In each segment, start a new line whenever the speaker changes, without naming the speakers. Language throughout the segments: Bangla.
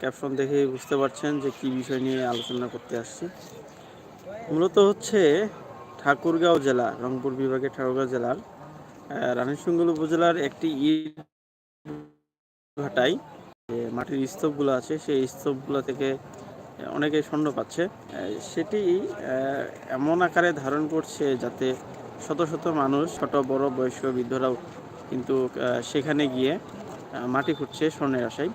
ক্যাপশন দেখেই বুঝতে পারছেন যে কি বিষয় নিয়ে আলোচনা করতে আসছি। মূলত হচ্ছে ঠাকুরগাঁও জেলা, রংপুর বিভাগের ঠাকুরগাঁও জেলার রানীশঙ্গল উপজেলার একটি ইট যে মাটির স্তূপগুলো আছে, সেই স্তূপগুলো থেকে অনেকে স্বর্ণ পাচ্ছে। সেটি এমন আকারে ধারণ করছে যাতে শত শত মানুষ, ছোট, বড়, বয়স্ক বৃদ্ধরাও কিন্তু সেখানে গিয়ে মাটি খুঁড়ছে স্বর্ণের আশায়।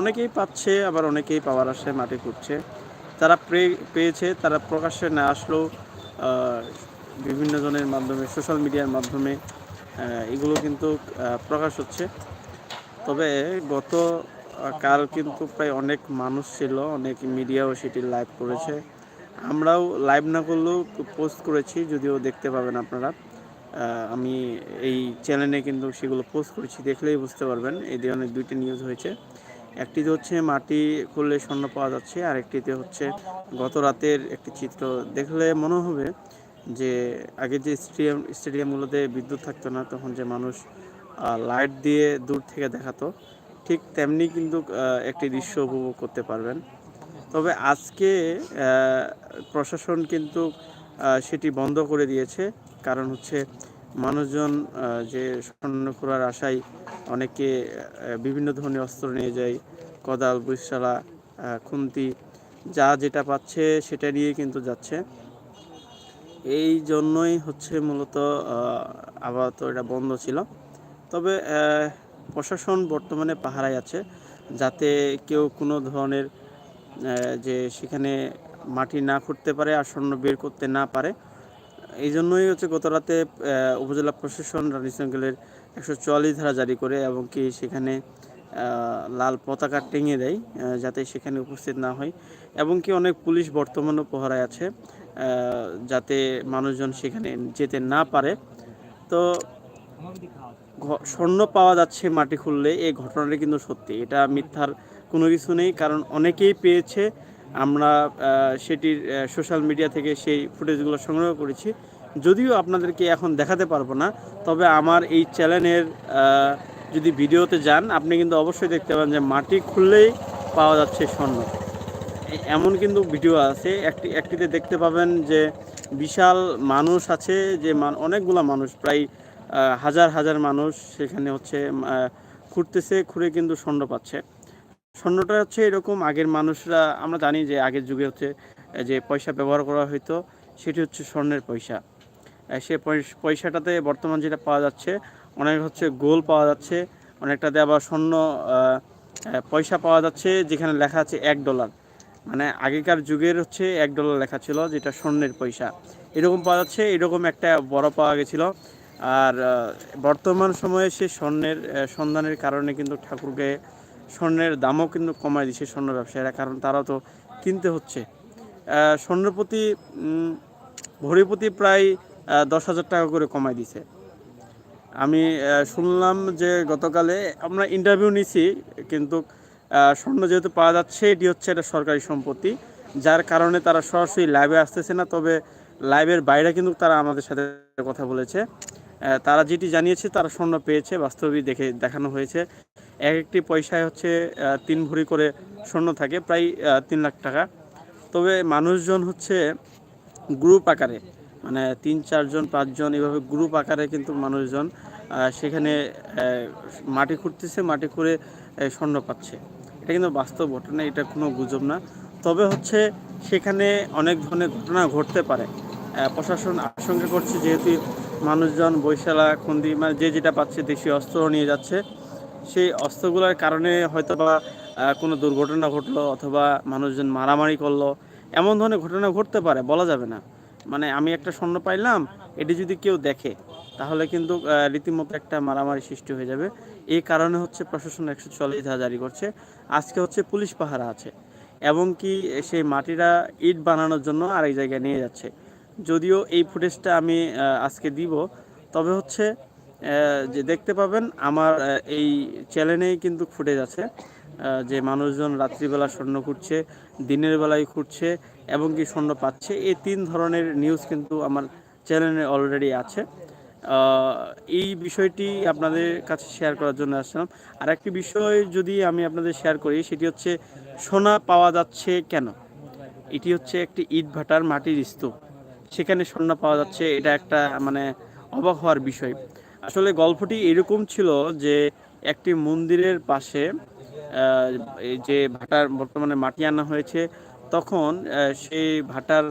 অনেকেই পাচ্ছে, আবার অনেকেই পাওয়ার আশায় মাটি খুঁড়ছে। তারা পেয়েছে, তারা প্রকাশ্যে না আসলেও বিভিন্ন জনের মাধ্যমে সোশ্যাল মিডিয়ার মাধ্যমে এগুলো কিন্তু প্রকাশ হচ্ছে। তবে গত কাল কিন্তু প্রায় অনেক মানুষ ছিল, অনেক মিডিয়াও সেটি লাইভ করেছে। আমরাও লাইভ না করলেও পোস্ট করেছি, যদিও দেখতে পাবেন আপনারা। আমি এই চ্যানেলে কিন্তু সেগুলো পোস্ট করেছি, দেখলেই বুঝতে পারবেন। এই ধরনের দুইটি নিউজ হয়েছে। একটিতে হচ্ছে মাটি খুললে স্বর্ণ পাওয়া যাচ্ছে, আর একটিতে হচ্ছে গত রাতের একটি চিত্র। দেখলে মনে হবে যে আগে যে স্টেডিয়াম, স্টেডিয়ামগুলোতে বিদ্যুৎ থাকতো না, তখন যে মানুষ লাইট দিয়ে দূর থেকে দেখাতো, ঠিক তেমনি কিন্তু একটি দৃশ্য উপভোগ করতে পারবেন। তবে আজকে প্রশাসন কিন্তু সেটি বন্ধ করে দিয়েছে। কারণ হচ্ছে মানুষজন যে স্বর্ণ খোঁড়ার আশায় অনেকে বিভিন্ন ধরনের অস্ত্র নিয়ে যায়, কোদাল বুসালা খুন্তি, যা যেটা পাচ্ছে সেটা নিয়ে কিন্তু যাচ্ছে। এই জন্যই হচ্ছে মূলত আপাতত এটা বন্ধ ছিল। তবে প্রশাসন বর্তমানে পাহারায় আছে, যাতে কেউ কোনো ধরনের যে সেখানে মাটি না খুঁড়তে পারে স্বর্ণ বের করতে না পারে। এই জন্যই হচ্ছে গত রাতে উপজেলা প্রশাসন রানীশঙ্কলের একশো চুয়াল্লিশ ধারা জারি করে এবং কি সেখানে লাল পতাকা টেঙে দেয় যাতে সেখানে উপস্থিত না হয়। এবং কি অনেক পুলিশ বর্তমানেও পহরায় আছে যাতে মানুষজন সেখানে যেতে না পারে। তো স্বর্ণ পাওয়া যাচ্ছে মাটি খুললে, এই ঘটনাটা কিন্তু সত্যি। এটা মিথ্যার কোনো কিছু নেই, কারণ অনেকেই পেয়েছে আমরা সেটির সোশ্যাল মিডিয়া থেকে সেই ফুটেজগুলো সংগ্রহ করেছি। যদিও আপনাদেরকে এখন দেখাতে পারব না, তবে আমার এই চ্যানেলের যদি ভিডিওতে যান, আপনি কিন্তু অবশ্যই দেখতে পাবেন যে মাটি খুললেই পাওয়া যাচ্ছে স্বর্ণ। এমন কিন্তু ভিডিও আছে, একটি, একটিতে দেখতে পাবেন যে বিশাল মানুষ আছে, যে অনেকগুলা মানুষ, প্রায় হাজার হাজার মানুষ সেখানে হচ্ছে খুঁড়তেছে, খুঁড়ে কিন্তু স্বর্ণ পাচ্ছে। স্বর্ণটা হচ্ছে এরকম আগের মানুষরা, আমরা জানি যে আগের যুগে হচ্ছে যে পয়সা ব্যবহার করা হতো সেটি হচ্ছে স্বর্ণের পয়সা। সে পয়স- পয়সাটাতে বর্তমান যেটা পাওয়া যাচ্ছে, অনেক হচ্ছে গোল পাওয়া যাচ্ছে, অনেকটাতে আবার স্বর্ণ পয়সা পাওয়া যাচ্ছে, যেখানে লেখা আছে এক ডলার। মানে আগেকার যুগের হচ্ছে এক ডলার লেখা ছিল, যেটা স্বর্ণের পয়সা। এরকম পাওয়া যাচ্ছে, এরকম একটা বড় পাওয়া গেছিল। আর বর্তমান সময়ে সে স্বর্ণের সন্ধানের কারণে কিন্তু ঠাকুরকে স্বর্ণের দামও কিন্তু কমায় দিচ্ছে স্বর্ণ ব্যবসায়ীরা, কারণ তারা তো কিনতে হচ্ছে। স্বর্ণের প্রতি ভরি প্রতি প্রায় দশ হাজার টাকা করে কমায় দিছে। আমি শুনলাম যে গতকালে আমরা ইন্টারভিউ নিছি, কিন্তু স্বর্ণ যেহেতু পাওয়া যাচ্ছে, এটি হচ্ছে একটা সরকারি সম্পত্তি, যার কারণে তারা সরাসরি লাইভে আসতেছে না, তবে লাইভের বাইরে কিন্তু তারা আমাদের সাথে কথা বলেছে। তারা যেটি জানিয়েছে, তারা স্বর্ণ পেয়েছে বাস্তবিক দেখে, দেখানো হয়েছে। এক একটি পয়সায় হচ্ছে তিন ভরি করে স্বর্ণ থাকে প্রায় তিন লাখ টাকা। তবে মানুষজন হচ্ছে গ্রুপ আকারে মানে তিন চারজন পাঁচজন এভাবে গ্রুপ আকারে কিন্তু মানুষজন সেখানে মাটি খুঁড়তেছে মাটি আহ, স্বর্ণ পাচ্ছে। এটা কিন্তু বাস্তব ঘটনা এটা কোনো গুজব না। তবে হচ্ছে সেখানে অনেক ধরনের ঘটনা ঘটতে পারে। প্রশাসন আশঙ্কা করছে যেহেতু মানুষজন বৈশালা খুন্দি মানে যে যেটা পাচ্ছে দেশীয় অস্ত্র নিয়ে যাচ্ছে। সেই অস্ত্রগুলোর কারণে হয়তো বা কোনো দুর্ঘটনা ঘটলো অথবা মানুষজন মারামারি করল, এমন ধরনের ঘটনা ঘটতে পারে, বলা যাবে না। মানে আমি একটা স্বর্ণ পাইলাম, এটি যদি কেউ দেখে, তাহলে কিন্তু রীতিমতো একটা মারামারি সৃষ্টি হয়ে যাবে। এই কারণে হচ্ছে প্রশাসন একশো চল্লিশ জারি করছে। আজকে হচ্ছে পুলিশ পাহারা আছে, এবং কি সেই মাটিরা ইট বানানোর জন্য আরেক জায়গায় নিয়ে যাচ্ছে। যদিও এই ফুটেজটা আমি আজকে দিব, তবে হচ্ছে যে দেখতে পাবেন, আমার এই চ্যানেলেই কিন্তু ফুটেজ আছে যে মানুষজন রাত্রিবেলা স্বর্ণ খুঁটছে দিনের বেলায় খুঁটছে এবং কি স্বর্ণ পাচ্ছে, এই তিন ধরনের নিউজ কিন্তু আমার চ্যানেলে অলরেডি আছে। এই বিষয়টি আপনাদের কাছে শেয়ার করার জন্য আসলাম আর একটি বিষয় যদি আমি আপনাদের শেয়ার করি, সেটি হচ্ছে, সোনা পাওয়া যাচ্ছে কেন? এটি হচ্ছে একটি ইট ভাটার মাটির স্তূপ। সেখানে স্বর্ণ পাওয়া যাচ্ছে, এটা একটা মানে অবাক হওয়ার বিষয়। আসলে গল্পটি এরকম ছিল যে একটি মন্দিরের পাশে যে ভাটার বর্তমানে মাটি আনা হয়েছে, তখন সেই ভাটার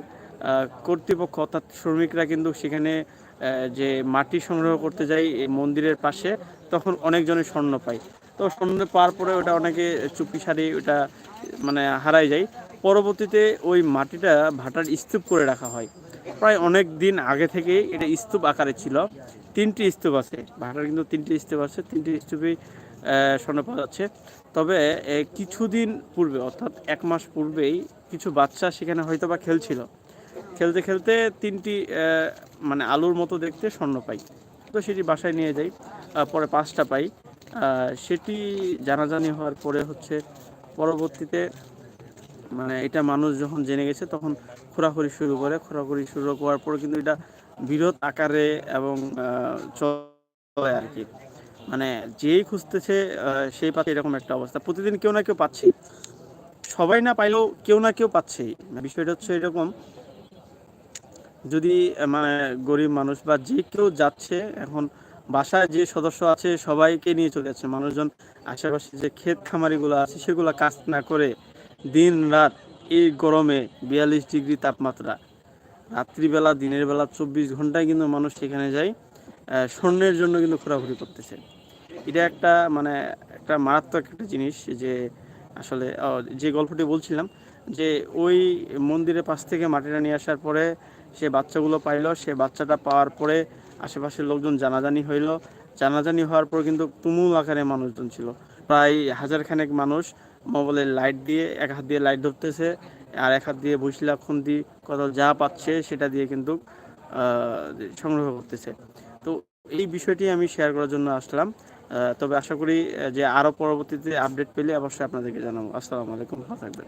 কর্তৃপক্ষ অর্থাৎ শ্রমিকরা কিন্তু সেখানে যে মাটি সংগ্রহ করতে যায় এই মন্দিরের পাশে, তখন অনেকজনের স্বর্ণ পায়। তো স্বর্ণ পাওয়ার পরে ওটা অনেকে চুপি সারি ওটা মানে হারাই যায়। পরবর্তীতে ওই মাটিটা ভাটার স্তূপ করে রাখা হয়। প্রায় অনেক দিন আগে থেকে এটা স্তূপ আকারে ছিল। তিনটি স্তূপ আছে। ভাটার কিন্তু তিনটি স্তূপ আছে। তিনটি স্তূপেই স্বর্ণ পাওয়া যাচ্ছে। তবে কিছুদিন পূর্বে, অর্থাৎ এক মাস পূর্বেই কিছু বাচ্চা সেখানে হয়তো বা খেলছিল। খেলতে খেলতে তিনটি মানে আলুর মতো দেখতে স্বর্ণ পাই। তো সেটি বাসায় নিয়ে যাই পরে পাঁচটা পাই। সেটি জানাজানি হওয়ার পরে হচ্ছে পরবর্তীতে মানে এটা মানুষ যখন জেনে গেছে, তখন খোরাখুরি শুরু করে। খোরাখুরি শুরু করার পরে কিন্তু এটা বৃহৎ আকারে এবং চলে আর কি। মানে যেই খুঁজতেছে সেই পাচ্ছে এরকম একটা অবস্থা। প্রতিদিন কেউ না কেউ পাচ্ছে সবাই না পাইলেও কেউ না কেউ পাচ্ছে বিষয়টা হচ্ছে এরকম, যদি মানে গরিব মানুষ বা যে কেউ যাচ্ছে, এখন বাসায় যে সদস্য আছে, সবাইকে নিয়ে চলে যাচ্ছে। মানুষজন আশেপাশে যে ক্ষেত খামারিগুলো আছে, সেগুলো কাজ না করে দিন রাত এই গরমে বিয়াল্লিশ ডিগ্রি তাপমাত্রা। রাত্রিবেলা, দিনের বেলা চব্বিশ ঘন্টায় কিন্তু মানুষ সেখানে যায় স্বর্ণের জন্য কিন্তু ঘোরাঘুরি করতেছে। এটা একটা মানে একটা মারাত্মক একটা জিনিস যে, আসলে যে গল্পটি বলছিলাম, যে ওই মন্দিরের পাশ থেকে মাটিটা নিয়ে আসার পরে সে বাচ্চাগুলো পাইলো, সে বাচ্চাটা পাওয়ার পরে আশেপাশের লোকজন জানাজানি হইল। জানাজানি হওয়ার পর কিন্তু তুমুল আকারে মানুষজন ছিল। প্রায় হাজার খানেক মানুষ মোবাইলের লাইট দিয়ে, এক হাত দিয়ে লাইট ধরতেছে। আর এক হাত দিয়ে ভুসিলা খুন্দি কত যা পাচ্ছে সেটা দিয়ে কিন্তু সংগ্রহ করতেছে। তো এই বিষয়টি আমি শেয়ার করার জন্য আসলাম। তবে আশা করি যে আরও পরবর্তীতে আপডেট পেলে অবশ্যই আপনাদেরকে জানাব। আসসালামু আলাইকুম, ভালো থাকবেন।